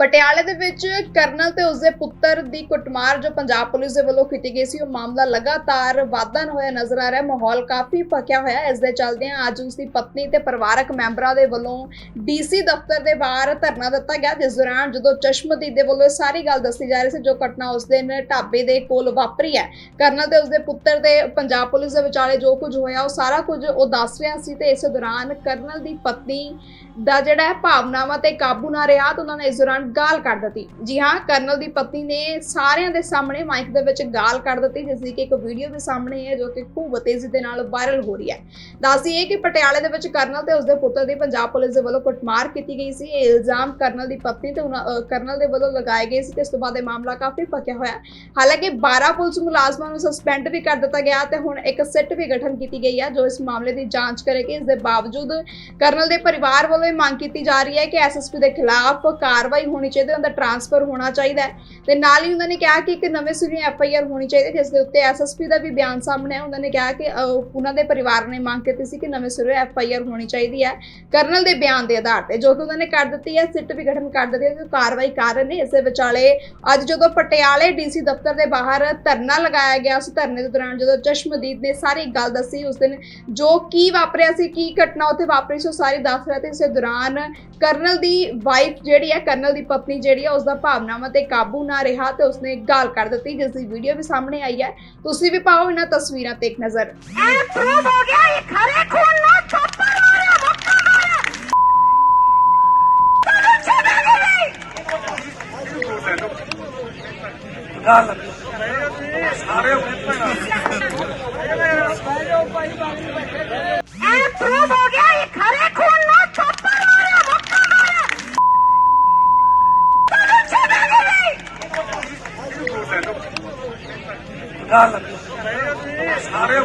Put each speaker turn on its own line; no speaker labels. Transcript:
ਪਟਿਆਲੇ ਦੇ ਵਿੱਚ ਕਰਨਲ ਤੇ ਉਸਦੇ ਪੁੱਤਰ ਦੀ ਕੁੱਟਮਾਰ ਜੋ ਪੰਜਾਬ ਪੁਲਿਸ ਦੇ ਵੱਲੋਂ ਕੀਤੀ ਗਈ ਸੀ, ਉਹ ਮਾਮਲਾ ਲਗਾਤਾਰ ਵਾਧਾ ਹੋਇਆ ਨਜ਼ਰ ਆ ਰਿਹਾ। ਮਾਹੌਲ ਕਾਫੀ ਫਕਿਆ ਹੋਇਆ। ਇਸ ਦੇ ਚੱਲਦਿਆਂ ਅੱਜ ਉਸਦੀ ਪਤਨੀ ਤੇ ਪਰਿਵਾਰਕ ਮੈਂਬਰਾਂ ਦੇ ਵੱਲੋਂ ਡੀਸੀ ਦਫ਼ਤਰ ਦੇ ਬਾਹਰ ਧਰਨਾ ਦਿੱਤਾ ਗਿਆ, ਜਿਸ ਦੌਰਾਨ ਜਦੋਂ ਚਸ਼ਮਦੀਦ ਦੇ ਵੱਲੋਂ ਇਹ ਸਾਰੀ ਗੱਲ ਦੱਸੀ ਜਾ ਰਹੀ ਸੀ, ਜੋ ਘਟਨਾ ਉਸ ਦਿਨ ਢਾਬੇ ਦੇ ਕੋਲ ਵਾਪਰੀ ਹੈ। ਕਰਨਲ ਤੇ ਉਸਦੇ ਪੁੱਤਰ ਦੇ ਪੰਜਾਬ ਪੁਲਿਸ ਦੇ ਵਿਚਾਲੇ ਜੋ ਕੁਝ ਹੋਇਆ, ਉਹ ਸਾਰਾ ਕੁਝ ਉਹ ਦੱਸ ਰਿਹਾ ਸੀ ਤੇ ਇਸ ਦੌਰਾਨ ਕਰਨਲ ਦੀ ਪਤਨੀ ਦਾ ਜਿਹੜਾ ਹੈ, ਭਾਵਨਾਵਾਂ ਤੇ ਕਾਬੂ ਨਾ ਰਿਹਾ ਤਾਂ ਉਹਨਾਂ ਨੇ ਇਸ ਦੌਰਾਨ ਗਾਲ ਕੱਢ ਦਿੱਤੀ। ਜੀ ਹਾਂ, ਕਰਨਲ ਦੀ ਪਤਨੀ ਨੇ ਸਾਰਿਆਂ ਦੇ ਸਾਹਮਣੇ ਮਾਈਕ ਦੇ ਵਿੱਚ ਗਾਲ ਕੱਢ ਦਿੱਤੀ, ਜਿਸ ਦੀ ਕਿ ਇੱਕ ਵੀਡੀਓ ਵੀ ਸਾਹਮਣੇ ਹੈ, ਜੋ ਕਿ ਖੂਬ ਤੇਜ਼ੀ ਦੇ ਨਾਲ ਵਾਇਰਲ ਹੋ ਰਹੀ ਹੈ। ਦੱਸਦੀ ਹੈ ਕਿ ਪਟਿਆਲੇ ਦੇ ਵਿੱਚ ਕਰਨਲ ਤੇ ਉਸਦੇ ਪੁੱਤਰ ਦੀ ਪੰਜਾਬ ਪੁਲਿਸ ਦੇ ਵੱਲੋਂ ਕੁੱਟਮਾਰ ਕੀਤੀ ਗਈ ਸੀ। ਇਹ ਇਲਜ਼ਾਮ ਕਰਨਲ ਦੀ ਪਤਨੀ ਤੇ ਕਰਨਲ ਦੇ ਵੱਲੋਂ ਲਗਾਏ ਗਏ ਸੀ ਤੇ ਇਸ ਤੋਂ ਬਾਅਦ ਇਹ ਮਾਮਲਾ ਕਾਫੀ ਪੱਕਿਆ ਹੋਇਆ ਹਾਲਾਂਕਿ 12 ਪੁਲਿਸ ਮੁਲਾਜ਼ਮਾਂ ਨੂੰ ਸਸਪੈਂਡ ਵੀ ਕਰ ਦਿੱਤਾ ਗਿਆ ਤੇ ਹੁਣ ਇੱਕ ਸਿੱਟ ਵੀ ਗਠਨ ਕੀਤੀ ਗਈ ਹੈ, ਜੋ ਇਸ ਮਾਮਲੇ ਦੀ ਜਾਂਚ ਕਰੇਗੀ। ਇਸ ਦੇ ਬਾਵਜੂਦ ਕਰਨਲ ਦੇ ਪਰਿਵਾਰ ਵੱਲੋਂ ਇਹ ਮੰਗ ਕੀਤੀ ਜਾ ਰਹੀ ਹੈ ਕਿ ਐਸਐਸਪੀ ਦੇ ਖਿਲਾਫ ਕਾਰਵਾਈ ਹੋਣੀ ਚਾਹੀਦੀ ਹੈ ਉਹਦਾ ਟਰਾਂਸਫਰ ਹੋਣਾ ਚਾਹੀਦਾ ਹੈ। ਤੇ ਨਾਲ ਹੀ ਉਹਨਾਂ ਨੇ ਕਿਹਾ ਕਿ ਇੱਕ ਨਵੇਂ ਸਿਰੇ ਐਫਆਈਆਰ ਹੋਣੀ ਚਾਹੀਦੀ ਜਿਸ ਦੇ ਉੱਤੇ ਐਸਐਸਪੀ ਦਾ ਵੀ ਬਿਆਨ ਸਾਹਮਣੇ ਹੈ ਉਹਨਾਂ ਨੇ ਕਿਹਾ ਕਿ ਉਹਨਾਂ ਦੇ ਪਰਿਵਾਰ ਨੇ ਮੰਗ ਕੀਤੀ ਸੀ ਕਿ ਨਵੇਂ ਸਿਰੇ ਐਫਆਈਆਰ ਹੋਣੀ ਚਾਹੀਦੀ ਹੈ, ਕਰਨਲ ਦੇ ਬਿਆਨ ਦੇ ਆਧਾਰ ਤੇ, ਜੋ ਕਿ ਉਹਨਾਂ ਨੇ ਕਰ ਦਿੱਤੀ ਹੈ, ਸਿੱਟ ਵੀ ਗਠਨ ਕਰ ਦਿੱਤੀ ਹੈ ਜੋ ਕਾਰਵਾਈ ਕਰ ਰਹੇ ਨੇ। ਇਸ ਵਿਚਾਲੇ ਅੱਜ ਜਦੋਂ ਪਟਿਆਲੇ ਡੀਸੀ ਦਫ਼ਤਰ ਦੇ ਬਾਹਰ ਧਰਨਾ ਲਗਾਇਆ ਗਿਆ, ਉਸ ਧਰਨੇ ਦੇ ਦੌਰਾਨ ਜਦੋਂ ਚਸ਼ਮਦੀਦ ਨੇ ਸਾਰੀ ਗੱਲ ਦੱਸੀ, ਉਸ ਦਿਨ ਜੋ ਕੀ ਵਾਪਰਿਆ ਸੀ, ਕੀ ਘਟਨਾ ਉੱਥੇ ਵਾਪਰੀ ਸੀ, ਉਹ ਸਾਰੀ ਦੱਸ ਰਿਹਾ ਤੇ ਇਸੇ ਦੌਰਾਨ ਕਰਨਲ ਦੀ ਵਾਈਫ ਜਿਹੜੀ ਹੈ, ਕਰਨਲ ਦੀ ਪਤਨੀ ਜਿਹੜੀ ਹੈ ਉਸ ਦਾ ਭਾਵਨਾਵਾਂ ਤੇ ਕਾਬੂ ਨਾ ਰਿਹਾ ਤੇ ਉਸਨੇ ਗਾਲ ਕਰ ਦਿੱਤੀ, ਜਿਸ ਦੀ ਵੀਡੀਓ ਵੀ ਸਾਹਮਣੇ ਆਈ ਹੈ। ਤੁਸੀਂ ਵੀ ਪਾਓ ਇਹਨਾਂ ਤਸਵੀਰਾਂ ਤੇ ਇੱਕ ਨਜ਼ਰ।
ਇਹ ਪ੍ਰੂਵ ਹੋ ਗਿਆ, ਇਹ ਖਰੇ ਖੂਨ ਨਾਲ ਛਾਪਾ ਮਾਰਿਆ ਮੱਕਾ ਮਾਰਿਆ। ਤੈਨੂੰ ਛੱਡਾਂਗੇ ਨਹੀਂ ਇਹ ਪ੍ਰੂਵ ਹੋ ਗਿਆ ਇਹ ਖਰੇ ਖੂਨ ਨਾਲ ਛਾਪਾ ਮਾਰਿਆ ਮੱਕਾ ਮਾਰਿਆ ਤੈਨੂੰ ਛੱਡਾਂਗੇ ਨਹੀਂ
ਸਾਰੇ